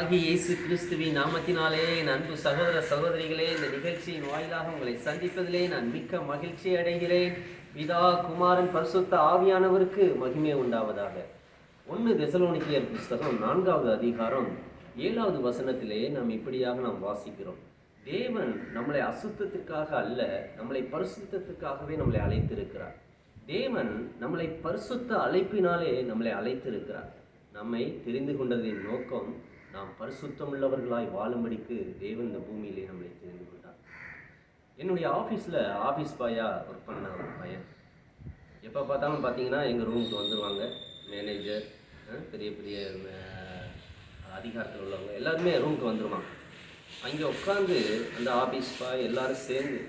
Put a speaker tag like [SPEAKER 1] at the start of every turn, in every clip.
[SPEAKER 1] ஆகிய இயேசு கிறிஸ்துவின் நாமத்தினாலே என் அன்பு சகோதர சகோதரிகளே இந்த நிகழ்ச்சியின் வாயிலாக உங்களை சந்திப்பதிலே நான் மிக்க மகிழ்ச்சி அடைகிறேன். பிதா குமாரன் பரிசுத்த ஆவியானவருக்கு மகிமை உண்டாவதாக. ஒன்று தெசலோனிக்கியர் புஸ்தகம் நான்காவது அதிகாரம் ஏழாவது வசனத்திலே நாம் இப்படியாக நாம் வாசிக்கிறோம். தேவன் நம்மளை அசுத்தத்திற்காக அல்ல நம்மளை பரிசுத்தத்திற்காகவே நம்மளை அழைத்திருக்கிறார். தேவன் நம்மளை பரிசுத்த அழைப்பினாலே நம்மளை அழைத்திருக்கிறார். நம்மை தெரிந்து கொண்டதின் நோக்கம் நாம் பரிசுத்தமுள்ளவர்களாய் வாழும்படிக்கு தேவன் இந்த பூமியிலே நம்மளை தெரிந்து கொண்டார். என்னுடைய ஆஃபீஸில் ஆஃபீஸ் பாயா ஒர்க் பண்ண ஒரு பையன். எப்போ பார்த்தாலும் பார்த்தீங்கன்னா எங்கள் ரூமுக்கு வந்துடுவாங்க மேனேஜர் பெரிய பெரிய அதிகாரத்தில் உள்ளவங்க எல்லாருமே ரூமுக்கு வந்துடுவாங்க அங்கே உட்காந்து அந்த ஆஃபீஸ் பாய் எல்லோரும் சேர்ந்து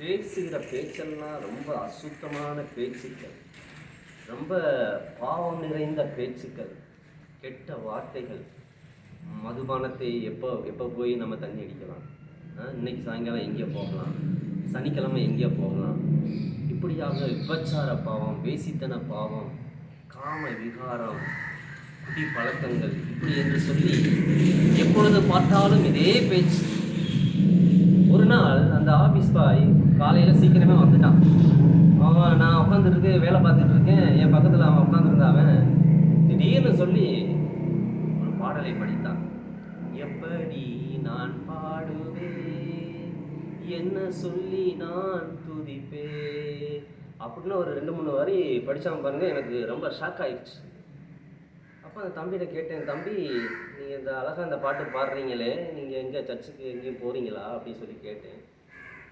[SPEAKER 1] பேசுகிற பேச்செல்லாம் ரொம்ப அசுத்தமான பேச்சுக்கள். ரொம்ப பாவம் நிறைந்த பேச்சுக்கள். கெட்ட வார்த்தைகள். மதுபானத்தை எப்போ எப்போ போய் நம்ம தண்ணி அடிக்கலாம்? இன்னைக்கு சாயங்காலம் எங்கே போகலாம். சனிக்கிழமை எங்கே போகலாம். இப்படியாக விபச்சார பாவம் வேசித்தன பாவம் காம விகாரம் குடி பழக்கங்கள் இப்படி என்று சொல்லி எப்பொழுது பார்த்தாலும் இதே பேச்சு. ஒரு நாள் அந்த ஆஃபீஸ் பாய் காலையில் சீக்கிரமே வந்துட்டான். அவன் நான் உட்காந்துருக்கு வேலை பார்த்துட்டு இருக்கேன். என் பக்கத்தில் அவன் உட்காந்துருந்தாவன் திடீர்னு சொல்லி பாடலை படித்தான் எப்படி நான் பாடுவேன்? என்ன சொல்லி நான் துதிப்பேன்? அப்படின்னு ஒரு ரெண்டு மூணு வரி படிச்சான் பாருங்க எனக்கு ரொம்ப ஷாக் ஆயிடுச்சு அப்போ அந்த தம்பிகிட்ட கேட்டேன் தம்பி நீங்கள் இந்த அழகாக இந்த பாட்டு பாடுறீங்களே நீங்கள் எங்கே சர்ச்சுக்கு எங்கேயும் போகிறீங்களா அப்படின்னு சொல்லி கேட்டேன்.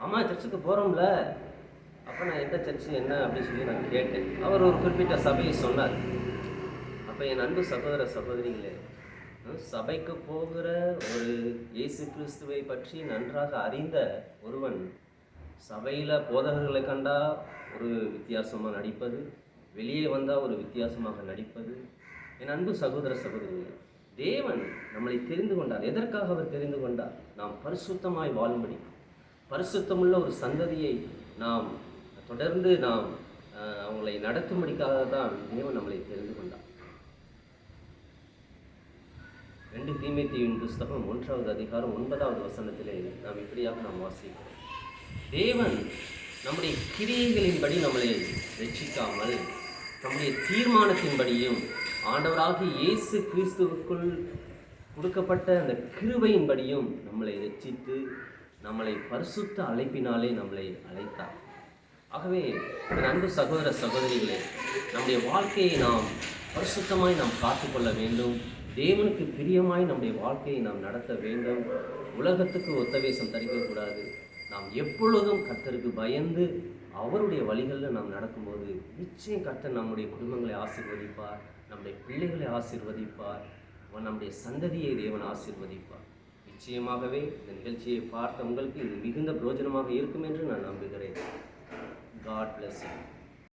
[SPEAKER 1] அம்மா சர்ச்சுக்கு போகிறோம்ல அப்போ நான் எந்த சர்ச்சு என்ன? அப்படின்னு சொல்லி நான் கேட்டேன். அவர் ஒரு குறிப்பிட்ட சபையை சொன்னார். அப்போ என் அன்பு சகோதர சகோதரிங்களே சபைக்கு போகிற ஒரு இயேசு கிறிஸ்துவை பற்றி நன்றாக அறிந்த ஒருவன் சபையில் போதகர்களை கண்டா ஒரு வித்தியாசமாக நடிப்பது வெளியே வந்தால் ஒரு வித்தியாசமாக நடிப்பது. என் அன்பு சகோதர சகோதரிகள் தேவன் நம்மளை தெரிந்து கொண்டார். எதற்காக அவர் தெரிந்து கொண்டார்? நாம் பரிசுத்தமாய் வாழும்படி. பரிசுத்தமுள்ள ஒரு சந்ததியை நாம் தொடர்ந்து நாம் அவங்களை நடத்தும்படிக்காக தான் தேவன் நம்மளை தெரிந்து கொண்டார் ரெண்டு தீமைத்தீவின் புஸ்தகம் ஒன்றாவது அதிகாரம் ஒன்பதாவது வசனத்திலே நாம் இப்படியாக நாம் வாசிக்கிறோம். தேவன் நம்முடைய கிரியைகளின்படி நம்மளை ரட்சிக்காமல் நம்முடைய தீர்மானத்தின்படியும் ஆண்டவராக இயேசு கிறிஸ்துவுக்குள் கொடுக்கப்பட்ட அந்த கிருபையின்படியும் நம்மளை ரட்சித்து நம்மளை பரிசுத்த அழைப்பினாலே நம்மளை அழைத்தார். ஆகவே அன்பு சகோதர சகோதரிகளே நம்முடைய வாழ்க்கையை நாம் பரிசுத்தமாய் நாம் காத்துக்கொள்ள வேண்டும். தேவனுக்கு பிரியமாய் நம்முடைய வாழ்க்கையை நாம் நடத்த வேண்டும். உலகத்துக்கு ஒத்தவேசம் தரிக்கக்கூடாது நாம் எப்பொழுதும் கர்த்தருக்கு பயந்து அவருடைய வழிகளில் நாம் நடக்கும்போது நிச்சயம் கர்த்தர் நம்முடைய குடும்பங்களை ஆசிர்வதிப்பார் நம்முடைய பிள்ளைகளை ஆசிர்வதிப்பார் நம்முடைய சந்ததியை தேவன் ஆசீர்வதிப்பார். நிச்சயமாகவே இந்த நிகழ்ச்சியை பார்த்த உங்களுக்கு இது மிகுந்த பிரயோஜனமாக இருக்கும் என்று நான் நம்புகிறேன். God bless you